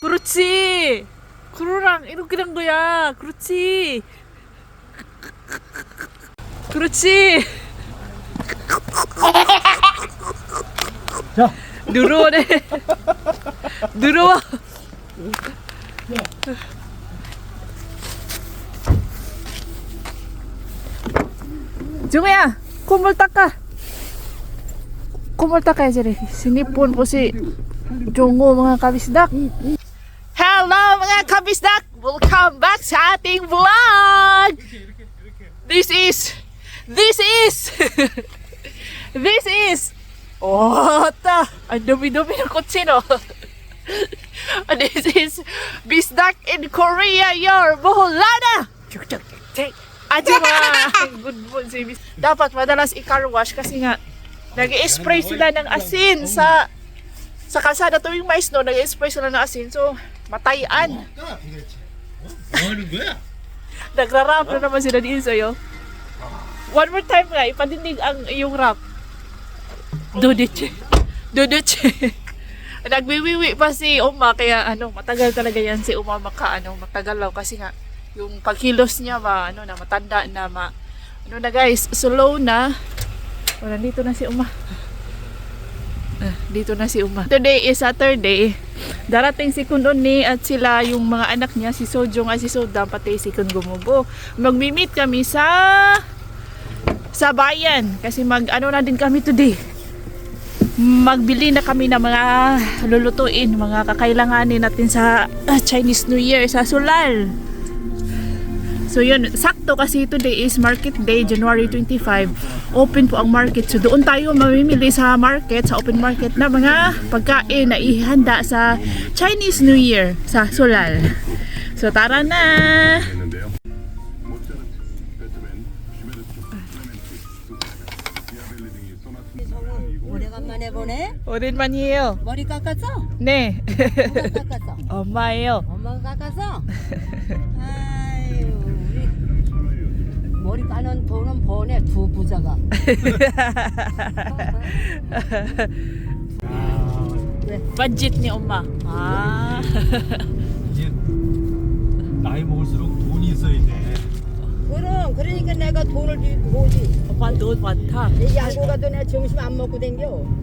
그렇지. 그로랑 이렇게 된 거야. 그렇지. 그렇지. 자. 누르워네. 누르워. Jumaya, kumulta ka. Kumulta kayo dyan Sinipon po si Jungo mga kabisdak. Hello mga kabisdak! Welcome back sa ating vlog! This is... This is... this is... Oh, ta! Ang dumi-dumi ng kutsino. this is Bisdak in Korea, your Boholana! Chuk, chuk, chuk, Aji ma, good boy si Miss. Dapat madalas i-car wash kasi nga nag-spray sila ng asin sa sa kalsada tuwing mais no, nag-spray sila ng asin. So, matayan. Nagra-rap na naman sila din sa'yo. One more time nga, ipatindig ang iyong rap. Dudiche. Dudiche. Nagwiwiwi pa si Uma, kaya ano, matagal talaga yan si Uma maka, ano, matagal daw kasi nga, yung pagkilos niya ma, ano na, matanda na ma, ano na guys, slow na. O, nandito na si Uma. Ah, dito na si Uma. Today is Saturday. Darating si Kunoni at sila yung mga anak niya, si Sojong at si Sodam, pati si Kun Gumubo. Magmi-meet kami sa sa bayan kasi mag ano na din kami today. Magbili na kami ng mga lulutuin, mga kakailanganin natin sa ah, Chinese New Year sa Sulal. So yun, sakto kasi today is market day, January 25. Open po ang market. So doon tayo mamimili sa market, sa open market na mga pagkain na ihanda sa Chinese New Year sa Solal. So tara na! 있는데요. 모짜르트, 베토벤, 슈베르트, 클레멘트, 두사베, 디아벨리 등이 소나트 오래간만에 보네. 오랜만이에요. 머리 깎았어? 네. 누가 깎았어? 엄마예요. 엄마가 깎았어? 머리 까는 돈은 버네 두 부자가. Budget ni 엄마. 아. 이제 나이 먹을수록 돈이 있어야 돼. 그럼 그러니까 내가 돈을 오지. 오빠 돈 많다. 내 양고가 도내 점심 안 먹고 댕겨.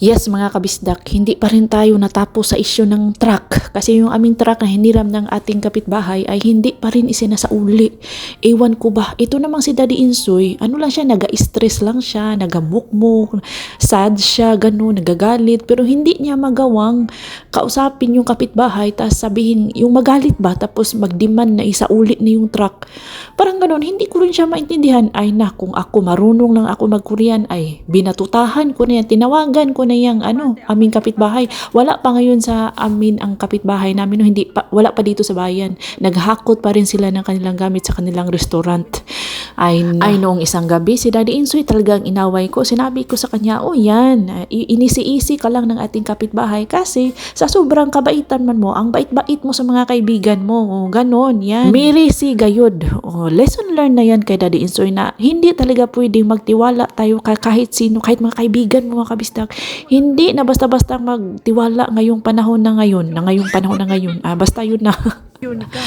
Yes mga kabisdak, hindi pa rin tayo natapos sa isyu ng truck kasi yung aming truck na hiniram ng ating kapitbahay ay hindi pa rin isinasauli. Ewan ko ba, ito namang si Daddy Insoy, ano lang siya, naga-stress lang siya, nagamukmuk, sad siya, gano'n, nagagalit, pero hindi niya magawang kausapin yung kapitbahay tapos sabihin, yung magalit ba, tapos magdemand na isauli na yung truck. Parang gano'n, hindi ko rin siya maintindihan, ay na, kung ako marunong lang ako mag-Korean, ay binatutahan ko na yan, tinawagan ko na yung ano, aming kapitbahay. Wala pa ngayon sa amin ang kapitbahay namin, no, hindi pa, wala pa dito sa bayan. Naghakot pa rin sila ng kanilang gamit sa kanilang restaurant. Ay, ay noong isang gabi, si Daddy Insoy talagang inaway ko. Sinabi ko sa kanya, oh yan, i- inisi-isi ka lang ng ating kapitbahay kasi sa sobrang kabaitan man mo, ang bait-bait mo sa mga kaibigan mo. Oh, ganon, yan. Miri si Gayod. Oh, lesson learned na yan kay Daddy Insoy na hindi talaga pwedeng magtiwala tayo ka- kahit sino, kahit mga kaibigan mo mga kabistak. Hindi na basta-basta magtiwala ngayong panahon na ngayon, na ngayong panahon na ngayon. Ah, basta yun na. Yun ka.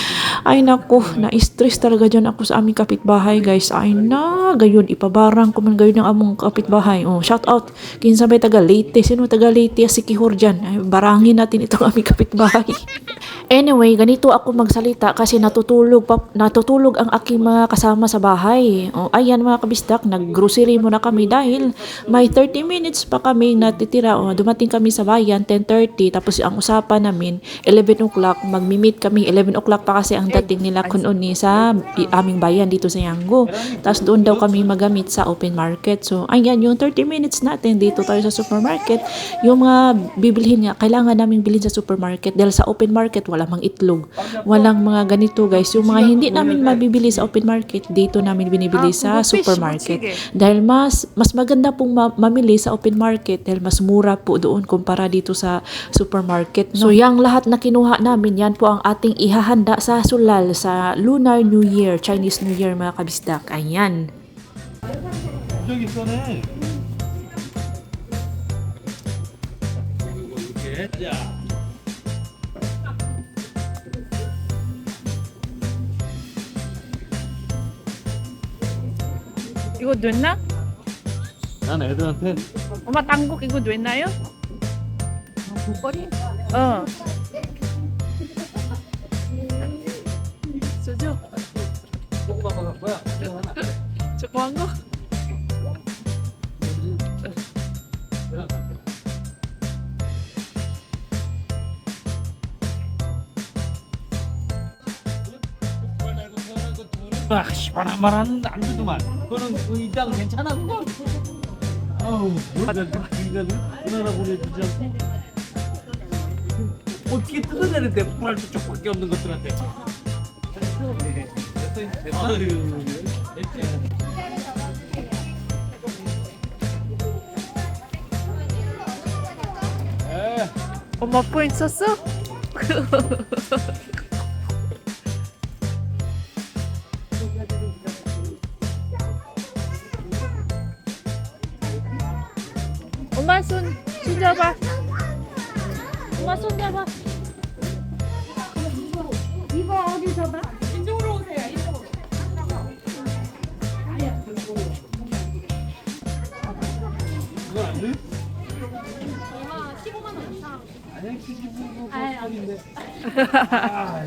Ay nako, na-stress talaga dyan ako sa aming kapitbahay guys. Ay na, gayon, ipabarang ko man gayon ang among kapitbahay. Oh, shout out, kinsa may taga Leyte. Sino taga Leyte? Si Kihor dyan. Ay, barangin natin itong aming kapitbahay. Anyway, ganito ako magsalita kasi natutulog pa, natutulog ang aking mga kasama sa bahay. O ayan mga kabisdak, nag-grocery muna kami dahil may 30 minutes pa kami natitira. O, dumating kami sa bayan 10:30 tapos ang usapan namin 11 o'clock magmi-meet kami 11 o'clock pa kasi ang dating nila kunon ni sa i- aming bayan dito sa Yango. Tapos doon daw kami magamit sa open market. So ayan yung 30 minutes natin dito tayo sa supermarket. Yung mga bibilhin niya, kailangan namin bilhin sa supermarket dahil sa open market wala mang itlog. Walang mga ganito guys. Yung mga hindi namin mabibili sa open market, dito namin binibili sa Ah, fish, supermarket. Dahil mas mas maganda pong ma- mamili sa open market dahil mas mura po doon kumpara dito sa supermarket. No? So yung lahat na kinuha namin, yan po ang ating ihahanda sa sulal sa Lunar New Year, Chinese New Year mga kabisdak. Ayan. 저기 있어네. 이렇게. 자. 이거 됐나? 난 애들한테 엄마 당국 이거 됐나요? 국거리? 어. 말하는 안 되더만. 그거는 그 이장 괜찮아 그거. 아우, 뭐가 이거 누나라 보내주지 않고. 어떻게 뜯어내는데 불알도 쪽밖에 없는 것들한테. 아유, 에. 엄마 포인트 썼어? 엄마 손, 손 잡아. 엄마 손 잡아. 이거 어디서 봐? 이쪽으로 오세요. 이쪽으로. 이거 안 돼? 얼마 15만 원 이상. 아니, 그게 아이, 안 돼. 아,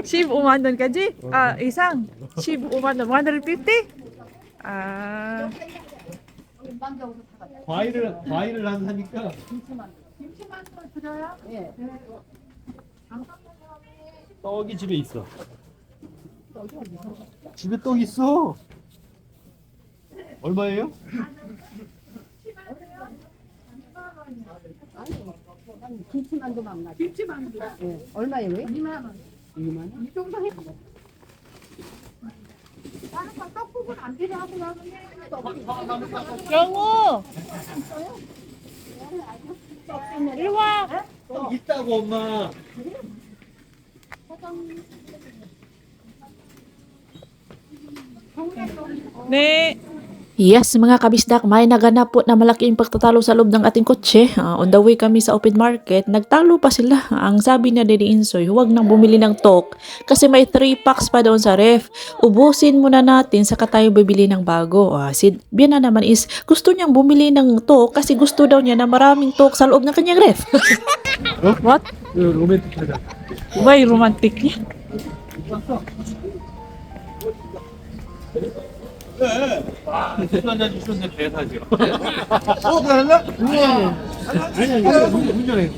15만 원까지? 아, 이상? 15만 원, 150? 아. 과일을 과일을 안 사니까 김치만 김치만 드려요? 예. 떡이 집에 있어. 집에 떡 있어. 얼마예요? 김치만두만 김치만 들어. 예. 얼마예요? 2만 원. 2만 원? 이 정도 해. 영우! 이리 와! 떡 있다고 엄마. 네. Yes mga kabisdak, may naganap po na malaking pagtatalo sa loob ng ating kotse. Uh, on the way kami sa open market, nagtalo pa sila. Ang sabi na Daddy Insoy, huwag nang bumili ng tok kasi may 3 packs pa doon sa ref. Ubusin muna natin saka tayo bibili ng bago. Uh, si Biana naman is gusto niyang bumili ng tok kasi gusto daw niya na maraming tok sa loob ng kanyang ref. What? Romantic na Why romantic niya? 술 한잔 주셨는데 배 사죠. 어? 우와. 아니, 아니, 운전해.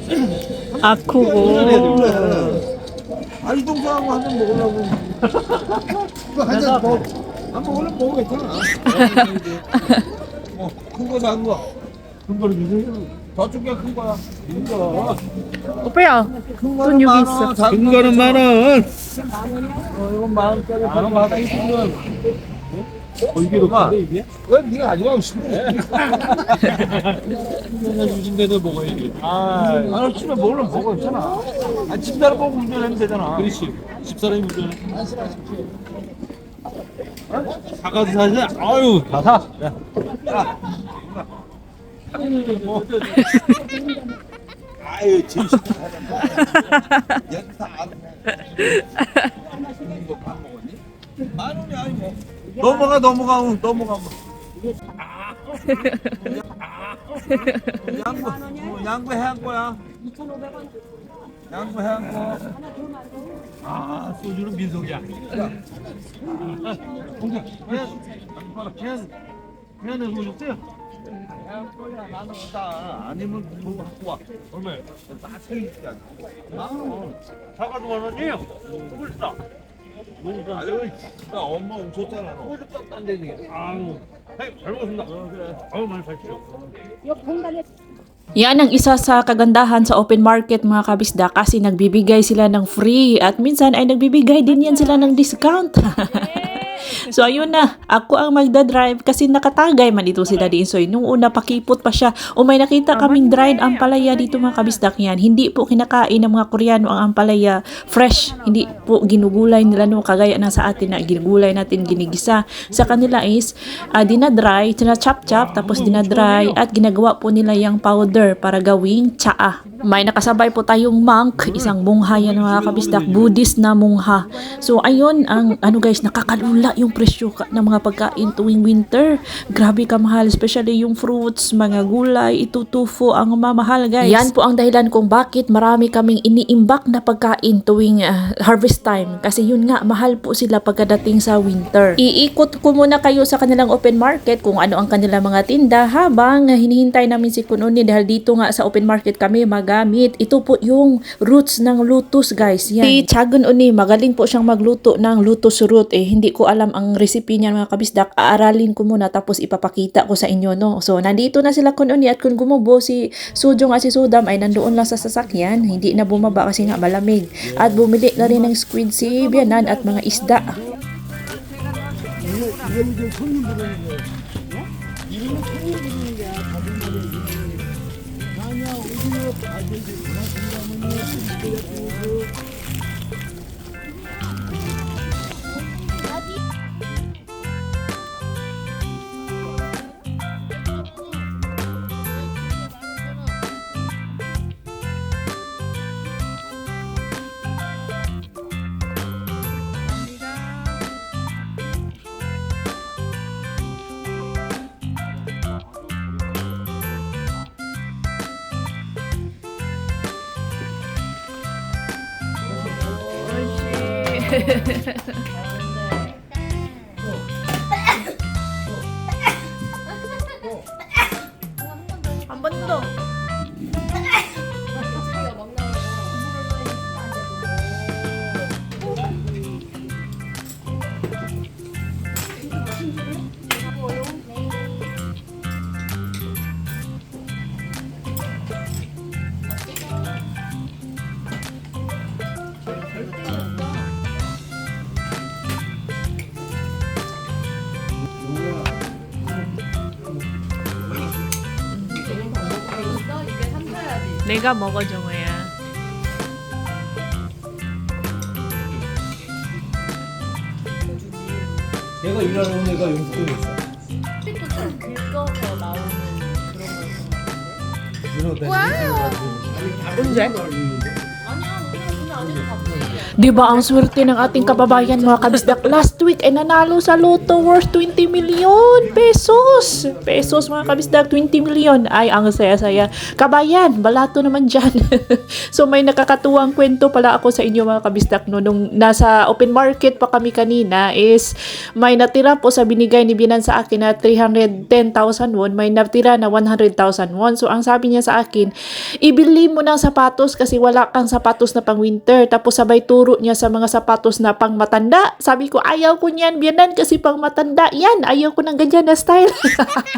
아쿠고. 아, 이동서하고 한 잔 먹으려고. 이거 한잔 더. 안 먹으려면 괜찮아. 뭐, 큰 거 작은 거. 큰 거를 주세요. 저쪽에 큰 거야. 큰 거. 오빠야, 큰돈 여기 있어. 큰 거는 만 원. 어, 이건 만 원짜리. 만원 받아 있으면. 어, 이게 높은데, 이게? 왜 네가 가져가고 싶네. 맨날 유진대도 먹어야지. 아, 만 원치면 먹으면 먹어, 괜찮아. 아, 집사람 보고 운전하면 되잖아. 그렇지. 집사람이 운전해. 어? 사가도 사자. 아유, 다 사. 야. 야. 뭐. 아유 진짜 연사 안 이거 밥 먹었니? 만 원이 아니 뭐 넘어가 넘어가 응, 넘어가 양보 어, 양보해 한 거야 2,500원 양보해 한 거 아 소주는 민속이야 그냥 그냥 그냥 뭐 줬어요? 나는 다 아니면 돈 갖고 와. 얼마야? 나세이야 만원. 사과도 만 원이에요? 꿀싸. 아유, 나 엄마 줬잖아. 너. 안 되는 게. 아유, 잘 먹었습니다. 아유, 많이 사십시오. Yan ang isa sa kagandahan sa open market mga kabisda kasi nagbibigay sila ng free at minsan ay nagbibigay din yan sila ng discount. so ayun na, ako ang magdadrive kasi nakatagay man ito si Daddy Insoy. Nung una pakipot pa siya o may nakita kaming dried ampalaya dito mga kabisdak yan. Hindi po kinakain ng mga Koreano ang ampalaya fresh. Hindi po ginugulay nila no kagaya na sa atin na ginugulay natin ginigisa. Sa kanila is uh, dinadry, chop-chop tapos dinadry at ginagawa po nila yung powder para gawing tsaa. May nakasabay po tayong monk, isang mungha yan mga kabisdak, Buddhist na mungha. So ayun, ang ano guys, nakakalula yung presyo ng mga pagkain tuwing winter. Grabe kamahal, especially yung fruits, mga gulay, ito tofu ang mamahal guys. Yan po ang dahilan kung bakit marami kaming iniimbak na pagkain tuwing ah, harvest time. Kasi yun nga, mahal po sila pagkadating sa winter. Iikot ko muna kayo sa kanilang open market kung ano ang kanilang mga tinda habang hinihintay namin si Kununi dahil dito nga sa open market kami magamit. Ito po yung roots ng lutus guys. Yan. Si Chagun Uni, magaling po siyang magluto ng lutus root. Eh, hindi ko alam ang recipe niya mga kabisdak. Aaralin ko muna tapos ipapakita ko sa inyo. No? So, nandito na sila Kun Uni at kung gumubo si Sujong at si Sudam ay nandoon lang sa sasakyan. Hindi na bumaba kasi nga malamig. At bumili na rin ng squid si Bianan at mga isda. 嘿嘿嘿嘿嘿 내가 먹어줘 뭐야 내가 일하러 온 애가 연습도 있어. 책도 나오는 그런 거 같은데. 와우. 언제? Di ba ang swerte ng ating kababayan mga kabisdak? Last week ay nanalo sa loto worth 20 million pesos. Pesos mga kabisdak, 20 million. Ay, ang saya-saya. Kabayan, balato naman dyan. so may nakakatuwang kwento pala ako sa inyo mga kabisdak. No? Nung nasa open market pa kami kanina is may natira po sa binigay ni Binan sa akin na 310,000 won. May natira na 100,000 won. So ang sabi niya sa akin, ibili mo ng sapatos kasi wala kang sapatos na pang winter. Tapos sabay turo niya sa mga sapatos na pang matanda. Sabi ko, ayaw ko niyan, biyanan kasi pang matanda. Yan, ayaw ko ng ganyan na style.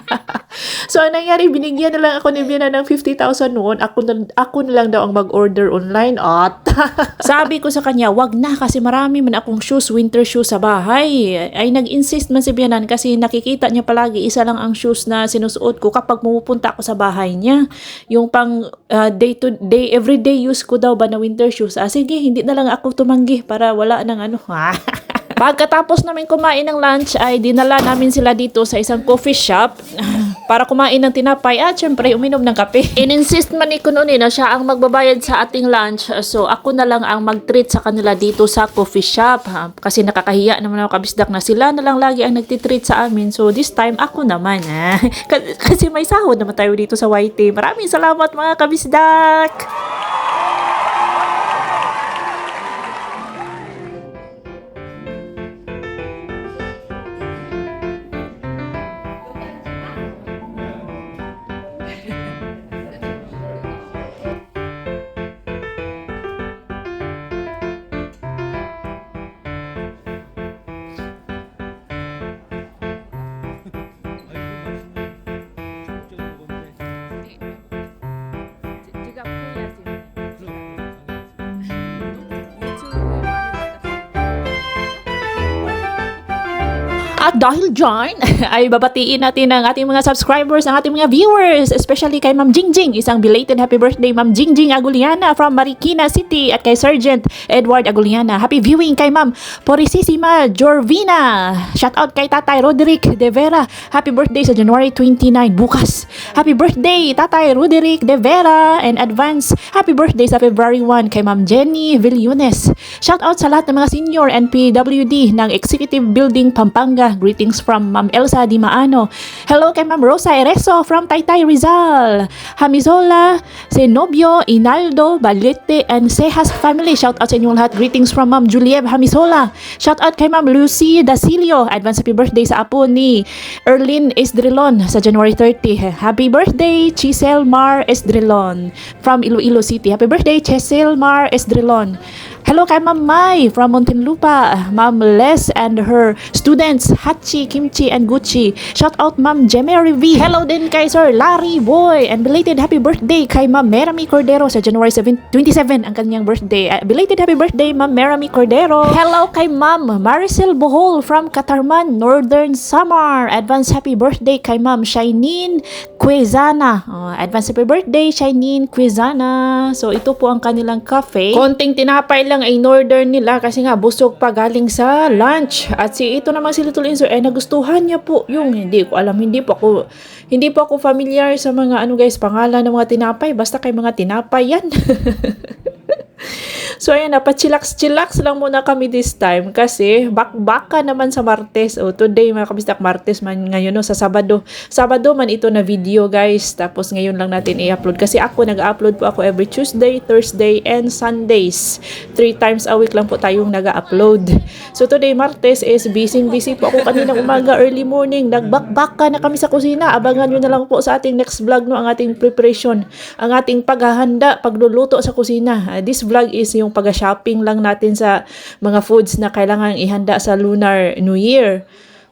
so, ang nangyari, binigyan na lang ako ni Biyanan ng 50,000 noon. Ako na, ako na lang daw ang mag-order online. At sabi ko sa kanya, wag na kasi marami man akong shoes, winter shoes sa bahay. Ay nag-insist man si Biyanan kasi nakikita niya palagi isa lang ang shoes na sinusuot ko kapag pumupunta ako sa bahay niya. Yung pang uh, day to day, everyday use ko daw ba na winter shoes. Ah, sige, hindi na lang ako tumanggi para wala ng ano. Pagkatapos namin kumain ng lunch ay dinala namin sila dito sa isang coffee shop para kumain ng tinapay at syempre uminom ng kape. In-insist man ni Kununi na siya ang magbabayad sa ating lunch so ako na lang ang mag-treat sa kanila dito sa coffee shop ha? kasi nakakahiya naman ako kabisdak na sila na lang lagi ang nagtitreat sa amin so this time ako naman ha? Kasi may sahod naman tayo dito sa YT. Maraming salamat mga kabisdak! At dahil dyan, ay babatiin natin ang ating mga subscribers, ang ating mga viewers, especially kay Ma'am Jingjing. Isang belated happy birthday, Ma'am Jingjing Aguliana from Marikina City at kay Sergeant Edward Aguliana. Happy viewing kay Ma'am Porisisima Jorvina. Shout out kay Tatay Roderick De Vera. Happy birthday sa January 29, bukas. Happy birthday, Tatay Roderick De Vera. And advance, happy birthday sa February 1 kay Ma'am Jenny Villunes. Shout out sa lahat ng mga senior and PWD ng Executive Building Pampanga. Greetings from Ma'am Elsa Di Maano. Hello kay Ma'am Rosa Ereso from Taytay Rizal. Hamizola, Zenobio, Inaldo, Balete, and Sejas family. Shout out sa inyong lahat. Greetings from Ma'am Juliev Hamizola. Shout out kay Ma'am Lucy Dasilio. Advance happy birthday sa apo ni Erlin Esdrelon sa January 30. Happy birthday, Chisel Mar Esdrelon from Iloilo City. Happy birthday, Chisel Mar Esdrelon. Hello kay Ma'am Mai from Muntinlupa, Ma'am Les and her students, Hachi, Kimchi, and Gucci. Shout out Ma'am Jemery V. Hello din kay Sir Larry Boy. And belated happy birthday kay Ma'am Merami Cordero sa January 7, 27 ang kanyang birthday. Uh, belated happy birthday Ma'am Merami Cordero. Hello kay Ma'am Maricel Bohol from Katarman, Northern Samar. Advance happy birthday kay Ma'am Shainin Quezana. Uh, advance happy birthday Shainin Quezana. So ito po ang kanilang cafe. Konting tinapay ay in-order nila kasi nga busog pa galing sa lunch. At si ito naman si Little Inso ay nagustuhan niya po yung hindi ko alam, hindi po ako hindi po ako familiar sa mga ano guys, pangalan ng mga tinapay. Basta kay mga tinapay yan. So ayan, napachillax-chillax lang muna kami this time kasi bakbaka naman sa Martes. O today mga kabistak Martes man ngayon no, sa Sabado. Sabado man ito na video guys. Tapos ngayon lang natin i-upload kasi ako nag-upload po ako every Tuesday, Thursday, and Sundays. Three times a week lang po tayong nag-upload. So today Martes is busy-busy po ako kaninang umaga, early morning. Nagbakbaka na kami sa kusina. Abangan nyo na lang po sa ating next vlog no, ang ating preparation, ang ating paghahanda, pagluluto sa kusina. Uh, this vlog is yung pag-shopping lang natin sa mga foods na kailangan ihanda sa Lunar New Year.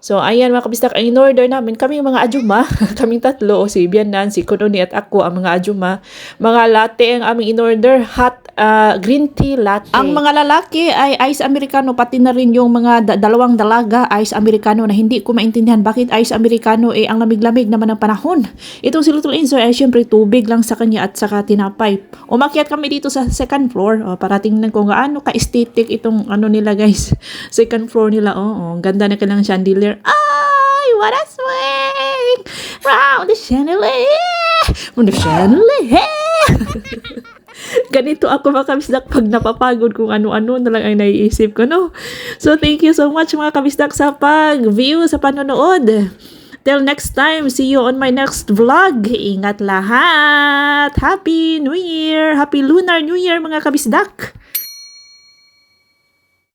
So, ayan mga kabistak, ang in-order namin, kami mga ajuma, kaming tatlo, si Bianan, si Kunoni at ako, ang mga ajuma. Mga latte ang aming in-order, hot uh, green tea latte. Ang mga lalaki ay ice americano, pati na rin yung mga da- dalawang dalaga ice americano na hindi ko maintindihan bakit ice americano eh ang lamig-lamig naman ng panahon. Itong si Little Insoy ay syempre tubig lang sa kanya at saka tinapay. Umakyat kami dito sa second floor oh, para tingnan ko gaano ka-aesthetic itong ano nila guys. Second floor nila, oh, oh ganda na kailang chandelier. Ay, what a swing! Round the chandelier! Round the chandelier! Ganito ako mga kabisdak pag napapagod kung ano-ano na lang ay naiisip ko, no? So, thank you so much mga kabisdak sa pag-view, sa panonood. Till next time, see you on my next vlog. Ingat lahat! Happy New Year! Happy Lunar New Year mga kabisdak!